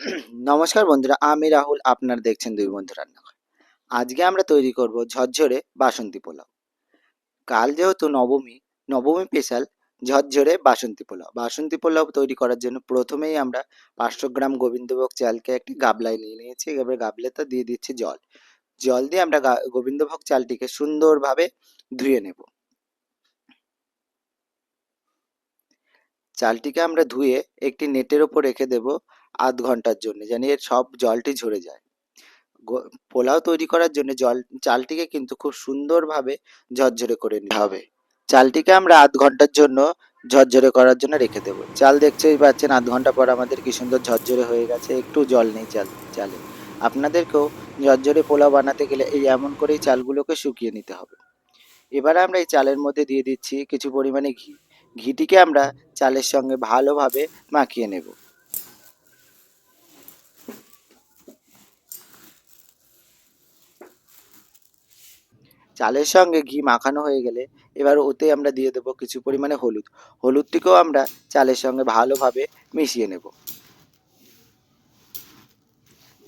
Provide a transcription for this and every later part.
নমস্কার বন্ধুরা, আমি রাহুল, আপনার দেখছেন দুই বন্ধু রান্নাঘর। আজকে আমরা তৈরি করব ঝরঝরে বাসন্তী পোলাও। কাল যেহেতু নবমী নবমী স্পেশাল ঝরঝরে বাসন্তী পোলাও। বাসন্তী পোলাও তৈরি করার জন্য প্রথমেই আমরা পাঁচশো গ্রাম গোবিন্দভোগ চালকে একটি গাবলায় নিয়ে নিয়েছি। এবার গাবলাতে দিয়ে দিচ্ছি জল। জল দিয়ে আমরা গোবিন্দভোগ চালটিকে সুন্দরভাবে ধুয়ে নেব। চালটিকে আমরা ধুয়ে একটি নেটের ওপর রেখে দেব। আধ ঘণ্টার জন্য, যেন এর সব জলটি ঝরে যায়। পোলাও তৈরি করার জন্য জল, চালটিকে কিন্তু খুব সুন্দরভাবে ঝরঝরে করে নিতে হবে। চালটিকে আমরা আধ ঘণ্টার জন্য ঝরঝরে করার জন্য রেখে দেবো। চাল দেখতেই পাচ্ছেন, আধ ঘণ্টা পর আমাদের কি সুন্দর ঝরঝরে হয়ে গেছে। একটু জল নেই চাল, চালে। আপনাদেরকেও ঝরঝরে পোলাও বানাতে গেলে এই এমন করেই চালগুলোকে শুকিয়ে নিতে হবে। এবারে আমরা এই চালের মধ্যে দিয়ে দিচ্ছি কিছু পরিমাণে ঘি। ঘিটিকে আমরা চালের সঙ্গে ভালোভাবে মাখিয়ে নেব। চালের সঙ্গে ঘি মাখানো হয়ে গেলে এবার ওতে আমরা দিয়ে দেবো কিছু পরিমাণে হলুদ। হলুদটিকেও আমরা চালের সঙ্গে ভালোভাবে মিশিয়ে নেব।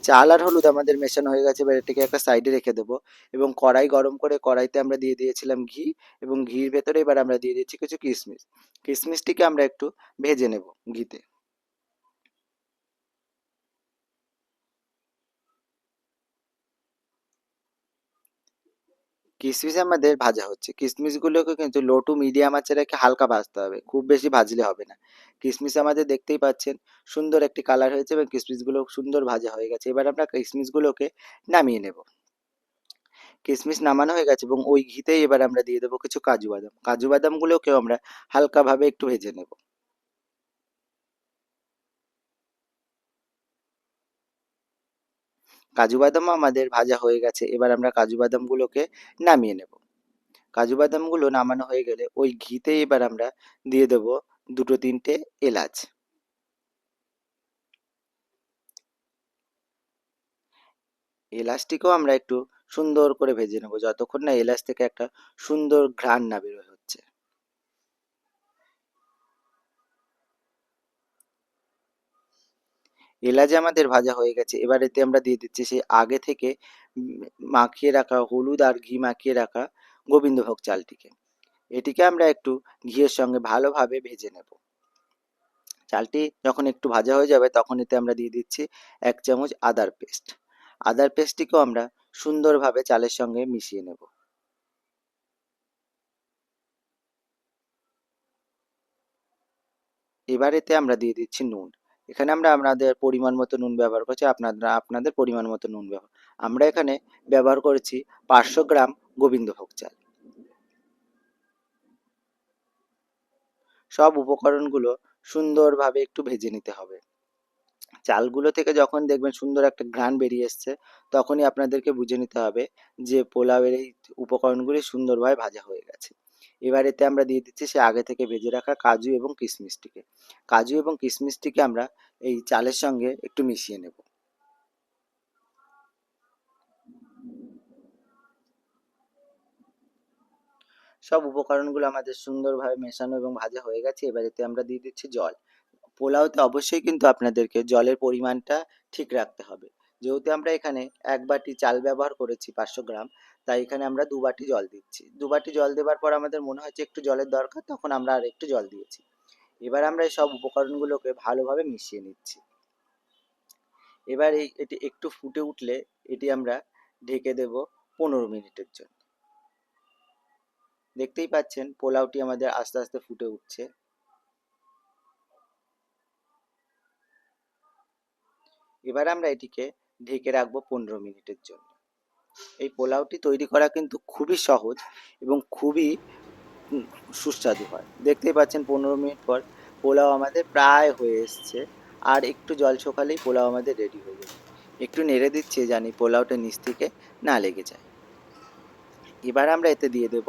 চাল আর হলুদ আমাদের মেশানো হয়ে গেছে, এবার এটাকে একটা সাইডে রেখে দেবো। এবং কড়াই গরম করে কড়াইতে আমরা দিয়ে দিয়েছিলাম ঘি, এবং ঘির ভেতরে এবার আমরা দিয়ে দিচ্ছি কিছু কিশমিশ কিশমিশটিকে আমরা একটু ভেজে নেব ঘিতে। কিশমিশ আমাদের ভাজা হচ্ছে। কিশমিশগুলোকে কিন্তু লো টু মিডিয়াম আঁচে রেখে হালকা ভাজতে হবে। খুব বেশি ভাজলে হবে না। কিশমিশ আমাদের দেখতেই পাচ্ছেন, সুন্দর একটি কালার হয়েছে এবং কিশমিশগুলো সুন্দর ভাজা হয়ে গেছে। এবার আমরা কিশমিশগুলোকে নামিয়ে নেব। কিশমিশ নামানো হয়ে গেছে এবং ওই ঘিতেই এবার আমরা দিয়ে দেবো কিছু কাজু বাদাম। কাজু বাদামগুলোকেও আমরা হালকাভাবে একটু ভেজে নেব। কাজু বাদাম আমাদের ভাজা হয়ে গেছে, এবার আমরা কাজু বাদামগুলোকে নামিয়ে নেব। কাজু বাদামগুলো নামানো হয়ে গেলে ওই ঘিতে এবার আমরা দিয়ে দেব দুটো তিনটে এলাচ। এলাচটিকেও আমরা একটু সুন্দর করে ভেজে নেব, যতক্ষণ না এলাচ থেকে একটা সুন্দর ঘ্রাণ না বের হচ্ছে এলাচ আমাদের ভাজা হয়ে গেছে। এবার এতে আমরা দিয়ে দিচ্ছি সেই আগে থেকে মাখিয়ে রাখা হলুদ আর ঘি মাখিয়ে রাখা গোবিন্দভোগ চালটিকে। এটিকে আমরা একটু ঘিয়ের সঙ্গে ভালোভাবে ভেজে নেব। চালটি যখন একটু ভাজা হয়ে যাবে তখন এতে আমরা দিয়ে দিচ্ছি এক চামচ আদার পেস্ট। আদার পেস্টটিকেও আমরা সুন্দরভাবে চালের সঙ্গে মিশিয়ে নেব। এবার এতে আমরা দিয়ে দিচ্ছি নুন। এখানে আমরা আপনাদের পরিমাণ মতো নুন ব্যবহার করছি, আপনারা, আপনাদের পরিমাণ মতো নুন ব্যবহার, আমরা এখানে ব্যবহার করেছি পাঁচশো গ্রাম গোবিন্দভোগ চাল। সব উপকরণগুলো সুন্দরভাবে একটু ভেজে নিতে হবে। চালগুলো থেকে যখন দেখবেন সুন্দর একটা ঘ্রাণ বেরিয়ে এসছে, তখনই আপনাদেরকে বুঝে নিতে হবে যে পোলাওয়ের এই উপকরণগুলি সুন্দরভাবে ভাজা হয়ে গেছে। এবার এতে আমরা দিয়ে দিচ্ছি সে আগে থেকে ভেজে রাখা কাজু এবং কিশমিশটিকে। কাজু এবং কিশমিশটিকে আমরা এই চালের সঙ্গে একটু মিশিয়ে নেব। সব উপকরণগুলো আমাদের সুন্দরভাবে মেশানো এবং ভাজা হয়ে গেছে। এবার এতে আমরা দিয়ে দিচ্ছি জল। পোলাওতে অবশ্যই কিন্তু আপনাদেরকে জলের পরিমাণটা ঠিক রাখতে হবে। যেহেতু আমরা এখানে এক বাটি চাল ব্যবহার করেছি পাঁচশো গ্রাম, তাই এখানে আমরা দু বাটি জল দিচ্ছি। দু বাটি জল দেওয়ার পর আমাদের মনে হয়েছে একটু জলের দরকার, তখন আমরা আর একটু জল দিয়েছি। এবার আমরা এই সব উপকরণগুলোকে ভালোভাবে মিশিয়ে নিচ্ছি। এবার এই এটি একটু ফুটে উঠলে এটি আমরা ঢেকে দেব পনেরো মিনিটের জন্য। দেখতেই পাচ্ছেন পোলাওটি আমাদের আস্তে আস্তে ফুটে উঠছে। এবার আমরা এটিকে ঢেকে রাখব পনেরো মিনিটের জন্য। এই পোলাওটি তৈরি করা কিন্তু খুবই সহজ এবং খুবই সুস্বাদু হয়। দেখতেই পাচ্ছেন পনেরো মিনিট পর পোলাও আমাদের প্রায় হয়ে এসছে। আর একটু জল শোকালেই পোলাও আমাদের রেডি হয়ে যাবে। একটু নেড়ে দিচ্ছি জানি পোলাওটা নিচ থেকে না লেগে যায়। এবার আমরা এতে দিয়ে দেব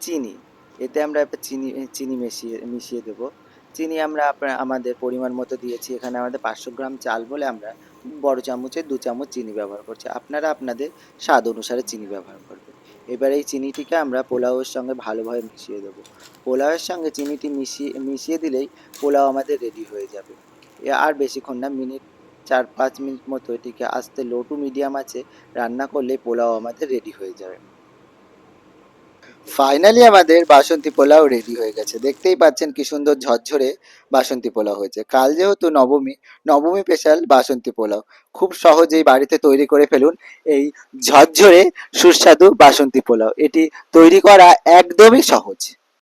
চিনি। এতে আমরা চিনি চিনি মিশিয়ে মিশিয়ে দেব। চিনি আমরা আমাদের পরিমাণ মতো দিয়েছি। এখানে আমাদের পাঁচশো গ্রাম চাল বলে আমরা বড় চামচের দু চামচ চিনি ব্যবহার করছি। আপনারা আপনাদের স্বাদ অনুসারে চিনি ব্যবহার করবেন। এবার এই চিনিটিকে আমরা পোলাওয়ের সঙ্গে ভালোভাবে মিশিয়ে দেবো। পোলাওয়ের সঙ্গে চিনিটি মিশিয়ে মিশিয়ে দিলেই পোলাও আমাদের রেডি হয়ে যাবে। আর বেশিক্ষণ না, মিনিট চার পাঁচ মিনিট মতো এটিকে আস্তে লো টু মিডিয়াম আছে। রান্না করলে পোলাও আমাদের রেডি হয়ে যাবে। ফাইনালি আমাদের বাসন্তী পোলাও রেডি হয়ে গেছে। দেখতেই পাচ্ছেন কি সুন্দর ঝরঝরে বাসন্তী পোলাও হয়েছে। কাল যেহেতু নবমী নবমী স্পেশাল বাসন্তী পোলাও। খুব সহজেই বাড়িতে তৈরি করে ফেলুন এই ঝরঝরে সুস্বাদু বাসন্তী পোলাও। এটি তৈরি করা একদমই সহজ।